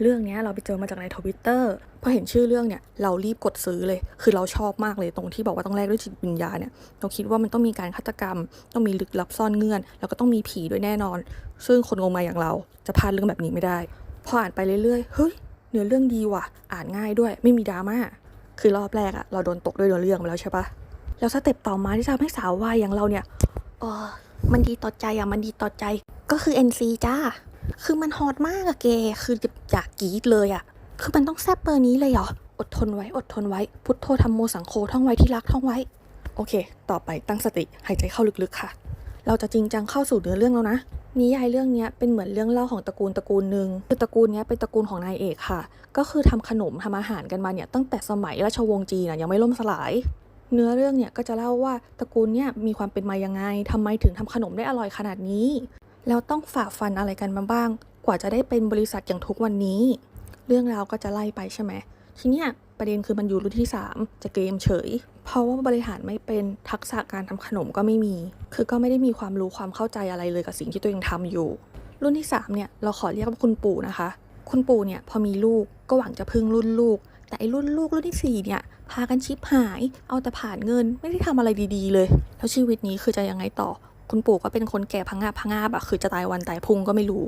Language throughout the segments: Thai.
เรื่องนี้เราไปเจอมาจากในทวิตเตอร์พอเห็นชื่อเรื่องเนี่ยเรารีบกดซื้อเลย คือเราชอบมากเลยตรงที่บอกว่าต้องแลกด้วยจิตวิญญาณเนี่ยเราคิดว่ามันต้องมีการฆาตกรรม ต้องมีลึกลับซ่อนเงื่อน แล้วก็ต้องมีผีด้วยแน่นอน ซึ่งคนงมาอย่างเราจะพลาดเรื่องแบบนี้ไม่ได้พออ่านไปเรื่อยๆเฮ้ยเนื้อเรื่องดีว่ะ อ่านง่ายด้วย ไม่มีดราม่าคือรอบแรกอะเราโดนตกด้วยเนื้อเรื่องไปแล้วใช่ปะแล้วสเต็ปต่อมาที่ทำให้สาววายอย่างเราเนี่ยเออมันดีต่อใจอะมันดีต่อใจ ก็คือ NC จ้า คือมันฮอตมากอะแกคืออยากกรีดเลยอะคือมันต้องแซ่บเบอร์นี้เลยเหรอ อดทนไว้ อดทนไว้ พุทโธธรรมโมสังโฆท่องไว้ที่รักท่องไว้ โอเค ต่อไปตั้งสติ หายใจเข้าลึกๆค่ะ เราจะจริงจังเข้าสู่เนื้อเรื่องแล้วนะ นิยายเรื่องนี้เป็นเหมือนเรื่องเล่าของตระกูลตระกูลหนึ่งคือตระกูลนี้เป็นตระกูลของนายเอกค่ะ ก็คือทำขนมทำอาหารกันมาเนี่ยตั้งแต่สมัยราชวงศ์จีนะยังไม่ล่มสลาย เนื้อเรื่องเนี่ยก็จะเล่าว่าตระกูลเนี่ยมีความเป็นมายังไงทำไมถึงทำขนมได้อร่อยขนาดนี้ แล้วต้องฝ่าฟันอะไรกันมาบ้าง กว่าจะได้เป็นบริษัทอย่างทุกวันนี้ เรื่องราวก็จะไล่ไปใช่ไหมทีเนี้ยประเด็นคือมันอยู่รุ่นที่ 3 จะเกมเฉย เพราะว่าบริหารไม่เป็นทักษะการทำขนมก็ไม่มี คือก็ไม่ได้มีความรู้ความเข้าใจอะไรเลยกับสิ่งที่ตัวเองทำอยู่ รุ่นที่ 3 เนี่ยเราขอเรียกว่าคุณปู่นะคะ คุณปู่เนี่ยพอมีลูกก็หวังจะพึ่งรุ่นลูก แต่ไอ้รุ่นลูกรุ่นที่ 4 เนี่ยพากันชิปหาย เอาแต่ผ่านเงินไม่ได้ทำอะไรดีๆ เลย แล้วชีวิตนี้คือจะยังไงต่อ คุณปู่ก็เป็นคนแก่พังงาบพังงาบอะคือจะตายวันตายพุ่งก็ไม่รู้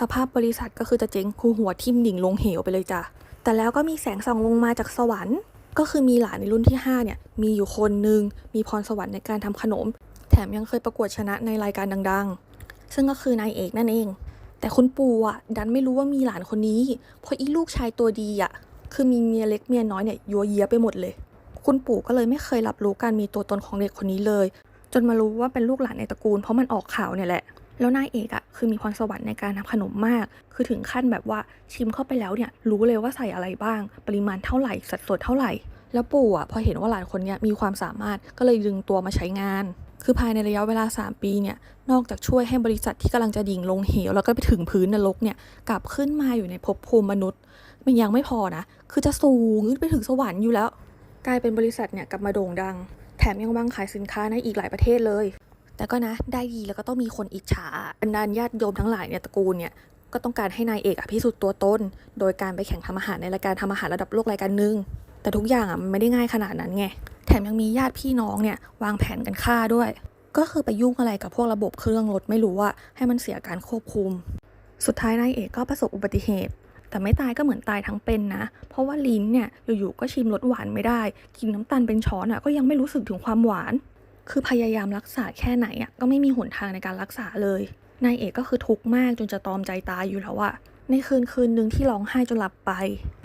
สภาพบริษัทก็คือจะเจ๊งคู่หัวทิ่มดิ่งลงเหวไปเลยจ้ะแต่แล้วก็มีแสงส่องลงมาจากสวรรค์ ก็คือมีหลานในรุ่นที่ 5 เนี่ย มีอยู่คนหนึ่งมีพรสวรรค์ในการทำขนม แถมยังเคยประกวดชนะในรายการดังๆ ซึ่งก็คือนายเอกนั่นเอง แต่คุณปู่อะ ดันไม่รู้ว่ามีหลานคนนี้ เพราะอีลูกชายตัวดีอะ คือมีเมียเล็กเมียน้อยเนี่ยยัวเยียไปหมดเลย คุณปู่ก็เลยไม่เคยรับรู้การมีตัวตนของเด็กคนนี้เลย จนมารู้ว่าเป็นลูกหลานในตระกูล เพราะมันออกข่าวเนี่ยแหละแล้วนายเอกอะคือมีพรสวรรค์ในการทำขนมมาก คือถึงขั้นแบบว่าชิมเข้าไปแล้วเนี่ยรู้เลยว่าใส่อะไรบ้าง ปริมาณเท่าไหร่ สัดส่วนเท่าไหร่ แล้วปู่อะพอเห็นว่าหลานคนนี้มีความสามารถก็เลยดึงตัวมาใช้งาน คือภายในระยะเวลา 3 ปีเนี่ยนอกจากช่วยให้บริษัทที่กำลังจะดิ่งลงเหว แล้วก็ไปถึงพื้นนรกเนี่ยกลับขึ้นมาอยู่ในภพภูมิมนุษย์ มันยังไม่พอนะ คือจะสูงขึ้นไปถึงสวรรค์อยู่แล้ว กลายเป็นบริษัทเนี่ยกลับมาโด่งดัง แถมยังวางขายสินค้าในอีกหลายประเทศเลย แต่ก็นะได้ดีแล้วก็ต้องมีคนอิจฉาบรรดาญาติโยมทั้งหลายเนี่ยตระกูลเนี่ยก็ต้องการให้นายเอกอะพิสูจน์ตัวตน โดยการไปแข่งทำอาหารในรายการทำอาหารระดับโลกรายการหนึ่งแต่ทุกอย่างอะมันไม่ได้ง่ายขนาดนั้นไง แถมยังมีญาติพี่น้องเนี่ยวางแผนกันฆ่าด้วย ก็คือไปยุ่งอะไรกับพวกระบบเครื่องรถไม่รู้ว่าให้มันเสียการควบคุม สุดท้ายนายเอกก็ประสบอุบัติเหตุ แต่ไม่ตายก็เหมือนตายทั้งเป็นนะ เพราะว่าลิ้นเนี่ยอยู่ๆก็ชิมรสหวานไม่ได้ กินน้ำตาลเป็นช้อนอะก็ยังไม่รู้สึกถึงความหวาน คือพยายามรักษาแค่ไหนอะก็ไม่มีหนทางในการรักษาเลยนายเอกก็คือทุกข์มากจนจะตอมใจตายอยู่แล้วอะในคืนคืนหนึ่งที่ร้องไห้จนหลับไป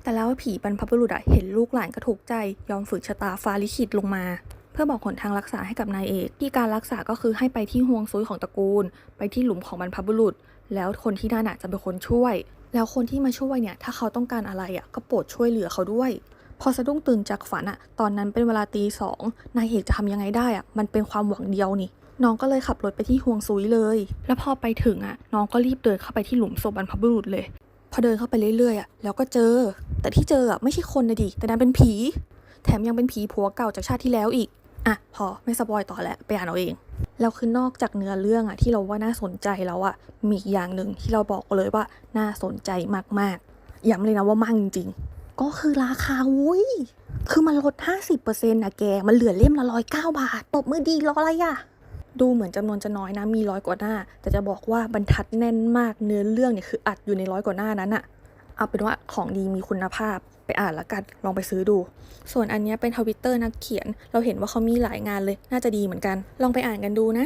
แต่แล้วผีบรรพบุรุษอะเห็นลูกหลานก็ถูกใจ ยอมฝึกชะตาฟ้าลิขิตลงมา เพื่อบอกหนทางรักษาให้กับนายเอก ที่การรักษาก็คือให้ไปที่ห่วงซุยของตระกูล ไปที่หลุมของบรรพบุรุษ แล้วคนที่นั่นอะจะเป็นคนช่วย แล้วคนที่มาช่วยเนี่ย ถ้าเขาต้องการอะไรอะก็โปรดช่วยเหลือเขาด้วย พอสะดุ้งตื่นจากฝันอะตอนนั้นเป็นเวลาตีสองนายเอกจะทำยังไงได้อะมันเป็นความหวังเดียวนี่ น้องก็เลยขับรถไปที่ห่วงซุยเลย แล้วพอไปถึงอะน้องก็รีบเดินเข้าไปที่หลุมศพบรรพบุรุษเลย พอเดินเข้าไปเรื่อยๆอะแล้วก็เจอ แต่ที่เจออะไม่ใช่คนนะดิ แต่นั้นเป็นผี แถมยังเป็นผีผัวเก่าจากชาติที่แล้วอีก อะ พอไม่สปอยต่อแล้วไปอ่านเอาเอง แล้วคือนอกจากเนื้อเรื่องอะที่เราว่าน่าสนใจแล้วอะมีอีกอย่างหนึ่งที่เราบอกเลยว่าน่าสนใจมากๆย้ำเลยนะว่ามากจริงๆก็คือราคาวุ้ยคือมันลด 50%นะแก มันเหลือเล่มละร้อยเก้าบาท ตบมือดีรออะไรอะดูเหมือนจำนวนจะน้อยนะ มีร้อยกว่าหน้า แต่จะบอกว่าบรรทัดแน่นมาก เนื้อเรื่องเนี่ยคืออัดอยู่ในร้อยกว่าหน้านั้นอะเอาเป็นว่าของดีมีคุณภาพ ไปอ่านละกัน ลองไปซื้อดู ส่วนอันนี้เป็นทวิตเตอร์นักเขียน เราเห็นว่าเขามีหลายงานเลย น่าจะดีเหมือนกัน ลองไปอ่านกันดูนะ